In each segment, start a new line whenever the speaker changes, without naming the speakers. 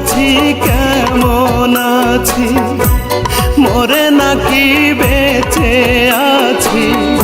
আছি কেমন আছি? মরে নাকি বেঁচে আছি?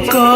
te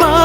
বাবা